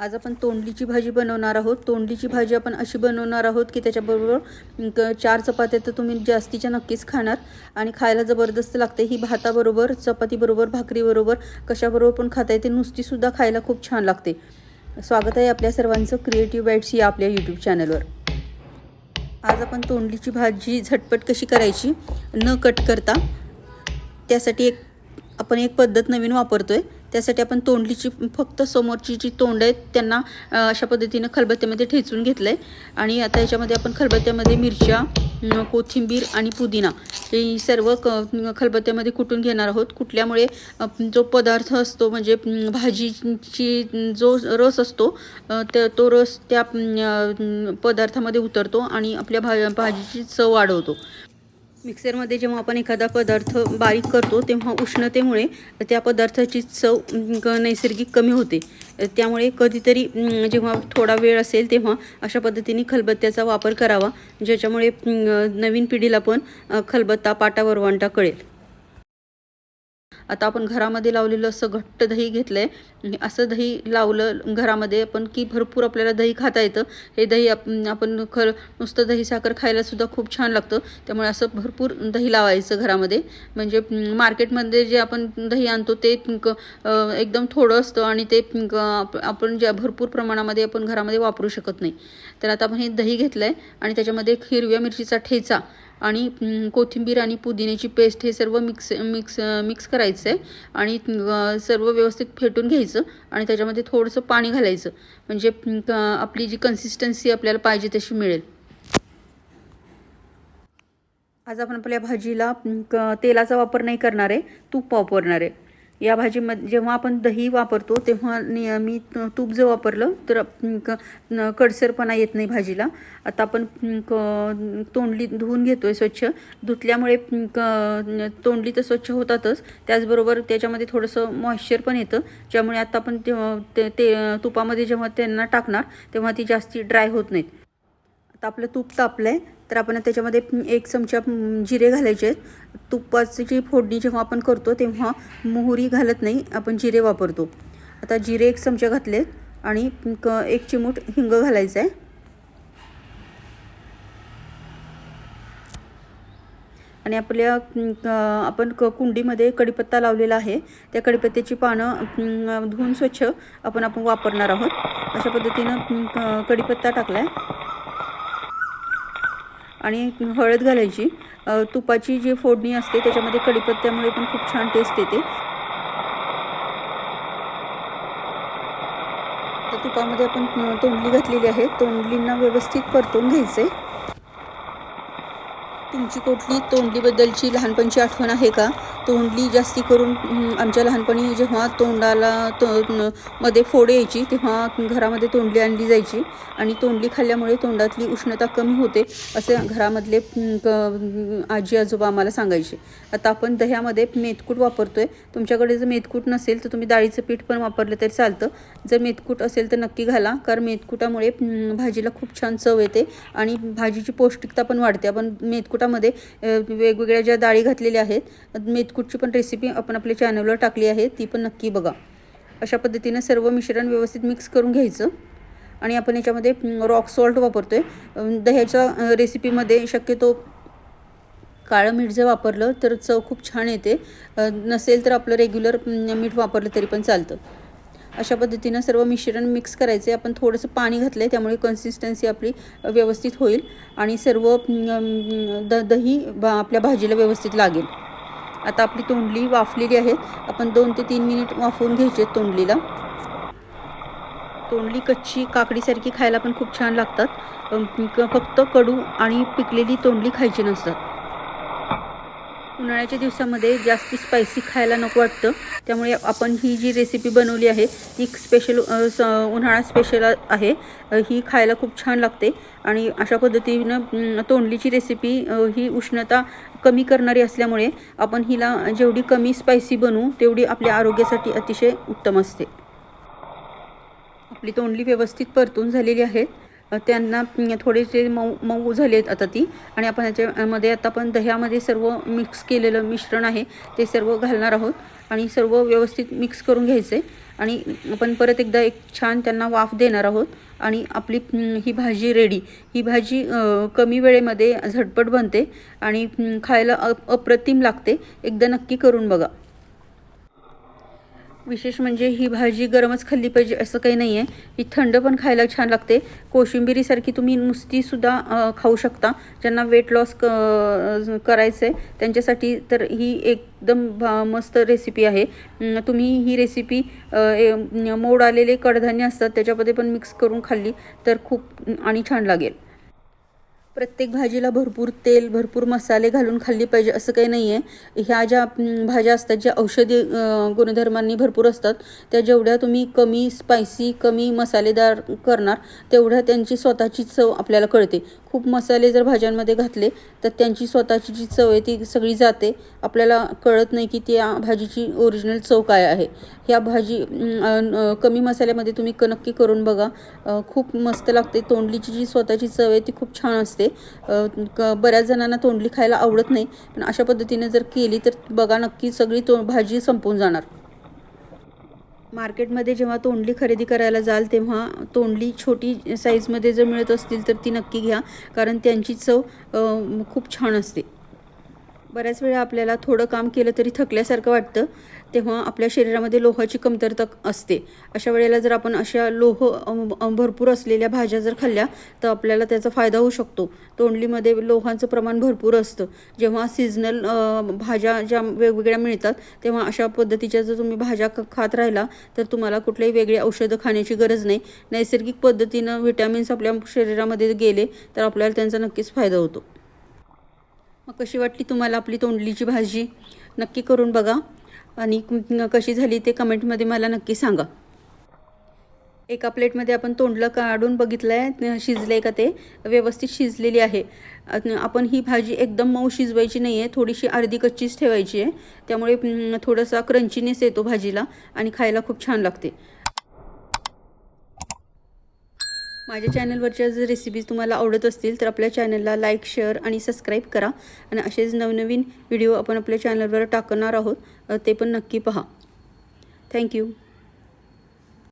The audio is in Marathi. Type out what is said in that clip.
आज आपण तोंडलीची भाजी बनवणार आहोत. तोंडलीची भाजी आपण अशी बनवणार आहोत की त्याच्याबरोबर क- चार चपात्या तर तुम्ही जास्तीच्या नक्कीच खाणार. आणि खायला जबरदस्त लागते. ही भाताबरोबर चपातीबरोबर भाकरीबरोबर कशाबरोबर पण खाता येते नुसतीसुद्धा खायला खूप छान लागते. स्वागत आहे आपल्या सर्वांचं क्रिएटिव्ह बाईट्स या आपल्या यूट्यूब चॅनलवर आज आपण तोंडलीची भाजी झटपट कशी करायची न कट करता त्यासाठी एक आपण एक पद्धत नवीन वापरतो आहे त्यासाठी आपण तोंडलीची फक्त समोरची जी तोंड आहेत त्यांना अशा पद्धतीनं खलबत्त्यामध्ये ठेचून घेतलं आहे आणि आता याच्यामध्ये आपण खलबत्त्यामध्ये मिरच्या कोथिंबीर आणि पुदिना हे सर्व क खलबत्त्यामध्ये कुटून घेणार आहोत. कुटल्यामुळे जो पदार्थ असतो म्हणजे भाजीची जो रस असतो त्या तो रस त्या पदार्थामध्ये उतरतो आणि आपल्या भा भाजीची चव वाढवतो. मिक्सरमध्ये जेव्हा आपण एखादा पदार्थ बारीक करतो तेव्हा उष्णतेमुळे त्या पदार्थाची चव नैसर्गिक कमी होते. त्यामुळे कधीतरी जेव्हा थोडा वेळ असेल तेव्हा अशा पद्धतीने खलबत्त्याचा वापर करावा ज्याच्यामुळे नवीन पिढीला पण खलबत्ता पाटा वरवंटा कळेल. आता आपण घरामध्ये लावलेलं असं घट्ट दही घेतलं आहे असं दही लावलं घरामध्ये आपण की भरपूर आपल्याला दही खाता येतं. हे दही आप आपण खर नुसतं दही साखर खायलासुद्धा खूप छान लागतं. त्यामुळे असं भरपूर दही लावायचं घरामध्ये. म्हणजे मार्केटमध्ये जे आपण दही आणतो ते एकदम थोडं असतं आणि ते आपण ज्या भरपूर प्रमाणामध्ये आपण घरामध्ये वापरू शकत नाही. तर आता आपण हे दही घेतलं आहे आणि त्याच्यामध्ये एक हिरव्या मिरचीचा ठेचा आणि कोथिंबीर आणि पुदिन्याची पेस्ट हे सर्व मिक्स मिक्स मिक्स करायचं आहे आणि सर्व व्यवस्थित फेटून घ्यायचं आणि त्याच्यामध्ये थोडंसं पाणी घालायचं. म्हणजे आपली जी कन्सिस्टन्सी आपल्याला पाहिजे तशी मिळेल. आज आपण आपल्या भाजीला क- तेलाचा वापर नाही करणार आहे. तूप वापरणार आहे. या भाजीमध्ये जेव्हा आपण दही वापरतो तेव्हा नियमित तूप जर वापरलं तर क- कडसरपणा येत नाही भाजीला. आता आपण क- तोंडली धुवून घेतो आहे स्वच्छ. धुतल्यामुळे क- तोंडली तर स्वच्छ होतातच. त्याचबरोबर त्याच्यामध्ये थोडंसं मॉइश्चर पण येतं. ज्यामुळे आता आपण ते- ते ते तुपामध्ये जेव्हा त्यांना टाकणार तेव्हा ती जास्ती ड्राय होत नाहीत. आता आपलं तूप तापलं आहे तर आपण त्याच्यामध्ये एक चमचा जिरे घालायचे आहेत. तुपाची जी फोडणी जेव्हा आपण करतो तेव्हा मोहरी घालत नाही आपण जिरे वापरतो. आता जिरे एक चमचा घातलेत आणि क एक चिमूट हिंग घालायचं आहे. आणि आपल्या आपण क कुंडीमध्ये कढीपत्ता लावलेला आहे. त्या कढीपत्त्याची पानं धुवून स्वच्छ आपण आपण वापरणार आहोत. अशा पद्धतीनं कडीपत्ता कढीपत्ता टाकला आहे आणि हळद घालायची. तुपाची जी फोडणी असते त्याच्यामध्ये कढीपत्त्यामुळे पण खूप छान टेस्ट येते. तर तुपामध्ये आपण तोंडली घातलेली आहे. तोंडलींना व्यवस्थित परतून घ्यायचे. तुमची कुठली तोंडलीबद्दलची लहानपणची आठवण आहे का? तोंडली जास्ती करून आमच्या लहानपणी जेव्हा तोंडाला तो मध्ये फोड यायची तेव्हा घरामध्ये तोंडली आणली जायची. आणि तोंडली खाल्ल्यामुळे तोंडातली उष्णता कमी होते असे घरामधले क- आजी आजोबा आम्हाला सांगायचे. आता आपण दह्यामध्ये मेथकूट आहे तुमच्याकडे जर मेथकूट नसेल तर तुम्ही डाळीचं पीठ पण वापरलं तरी चालतं. जर मेथकूट असेल तर नक्की घाला कारण मेथकुटामुळे भाजीला खूप छान चव येते आणि भाजीची पौष्टिकता पण वाढते. आपण मेथकुटामध्ये वेगवेगळ्या ज्या डाळी घातलेल्या आहेत कुठची पण रेसिपी आपण आपल्या चॅनलवर टाकली आहे ती पण नक्की बघा. अशा पद्धतीनं सर्व मिश्रण व्यवस्थित मिक्स करून घ्यायचं. आणि आपण याच्यामध्ये रॉक सॉल्ट वापरतो आहे दह्याच्या रेसिपीमध्ये शक्यतो काळं मीठ जर वापरलं तर चव खूप छान येते. नसेल तर आपलं रेग्युलर मीठ वापरलं तरी पण चालतं. अशा पद्धतीनं सर्व मिश्रण मिक्स करायचे. आपण थोडंसं पाणी घातलं आहे त्यामुळे कन्सिस्टन्सी आपली व्यवस्थित होईल. आणि सर्व द दही बा आपल्या भाजीला व्यवस्थित लागेल. आता आपली तोंडली वाफलेली आहे. आपण दोन ते तीन मिनिट वाफवून घ्यायचे तोंडलीला. तोंडली कच्ची काकडीसारखी खायला पण खूप छान लागतात. फक्त कडू आणि पिकलेली तोंडली खायची नसतात. उन्हाळ्याच्या दिवसामध्ये जास्त स्पायसी खायला नको वाटतं. त्यामुळे आपण ही जी रेसिपी बनवली आहे ती स्पेशल उन्हाळा स्पेशल आहे. ही खायला खूप छान लागते. आणि अशा पद्धतीनं तोंडलीची रेसिपी ही उष्णता कमी करणारी असल्यामुळे आपण हिला जेवढी कमी स्पायसी बनवू तेवढी आपल्या आरोग्यासाठी अतिशय उत्तम असते. आपली तोंडली व्यवस्थित परतून झालेली आहे. त्यांना थोडेसे मऊ मऊ झाले आहेत आता ती. आणि आपण याच्यामध्ये आता आपण दह्यामध्ये सर्व मिक्स केलेलं मिश्रण आहे ते सर्व घालणार आहोत. आणि सर्व व्यवस्थित मिक्स करून घ्यायचं. आहे आणि आपण परत एकदा एक छान त्यांना वाफ देणार आहोत. आणि आपली ही भाजी रेडी ही भाजी कमी वेळेमध्ये झटपट बनते. आणि खायला अप अप्रतिम लागते. एकदा नक्की करून बघा. विशेष म्हणजे ही भाजी गरमच खाल्ली पाहिजे असं काही नाही आहे ही थंड पण खायला छान लागते. कोशिंबिरीसारखी तुम्ही नुसतीसुद्धा खाऊ शकता. ज्यांना वेट लॉस क करायचं आहे त्यांच्यासाठी तर ही एकदम भा मस्त रेसिपी आहे. तुम्ही ही रेसिपी मोड आलेले कडधान्य असतात त्याच्यामध्ये पण मिक्स करून खाल्ली तर खूप आणि छान लागेल. प्रत्येक भाजीला भरपूर तेल भरपूर मसाले घालून खाल्ली पाहिजे असं काही नाही आहे ह्या ज्या भाज्या असतात ज्या औषधी गुणधर्मांनी भरपूर असतात त्या जेवढ्या तुम्ही कमी स्पायसी कमी मसालेदार करणार तेवढ्या त्यांची स्वतःची चव आपल्याला कळते. खूप मसाले जर भाज्यांमध्ये घातले तर त्यांची स्वतःची जी चव आहे ती सगळी जाते. आपल्याला कळत नाही की त्या भाजीची ओरिजिनल चव काय आहे. ह्या भाजी कमी मसाल्यामध्ये तुम्ही क नक्की करून बघा. खूप मस्त लागते. तोंडलीची जी स्वतःची चव आहे ती खूप छान असते. असते क बऱ्याच जणांना तोंडली खायला आवडत नाही पण अशा पद्धतीने जर केली तर बघा नक्की सगळी तो भाजी संपून जाणार. मार्केटमध्ये जेव्हा तोंडली खरेदी करायला जाल तेव्हा तोंडली छोटी साईजमध्ये जर मिळत असतील तर ती नक्की घ्या कारण त्यांची चव खूप छान असते. बऱ्याच वेळा आपल्याला थोडं काम केलं तरी थकल्यासारखं वाटतं तेव्हा आपल्या शरीरामध्ये लोहाची कमतरता असते. अशा वेळेला जर आपण अशा लोह भरपूर असलेल्या भाज्या जर खाल्ल्या तर आपल्याला त्याचा फायदा होऊ शकतो. तोंडलीमध्ये लोहांचं प्रमाण भरपूर असतं. जेव्हा सीझनल भाज्या ज्या वेगवेगळ्या मिळतात तेव्हा अशा पद्धतीच्या जर तुम्ही भाज्या खात राहिला तर तुम्हाला कुठल्याही वेगळी औषधं खाण्याची गरज नाही. नैसर्गिक पद्धतीनं विटॅमिन्स आपल्या शरीरामध्ये गेले तर आपल्याला त्यांचा नक्कीच फायदा होतो. मग कशी वाटली तुम्हाला आपली तोंडलीची भाजी? नक्की करून बघा. आणि कशी झाली ते कमेंटमध्ये मला नक्की सांगा. एका प्लेटमध्ये आपण तोंडलं काढून बघितलं आहे शिजलं आहे का ते? व्यवस्थित शिजलेली आहे. आपण ही भाजी एकदम मऊ शिजवायची नाही आहे थोडीशी अर्धी कच्चीच ठेवायची आहे. त्यामुळे थोडासा क्रंचीनेस येतो भाजीला आणि खायला खूप छान लागते. माझ्या चॅनलवरच्या जर रेसिपीज तुम्हाला आवडत असतील तर आपल्या चॅनलला लाईक शेअर आणि सबस्क्राईब करा. आणि असेच नवनवीन व्हिडिओ आपण आपल्या चॅनलवर टाकणार आहोत ते पण नक्की पहा. थँक्यू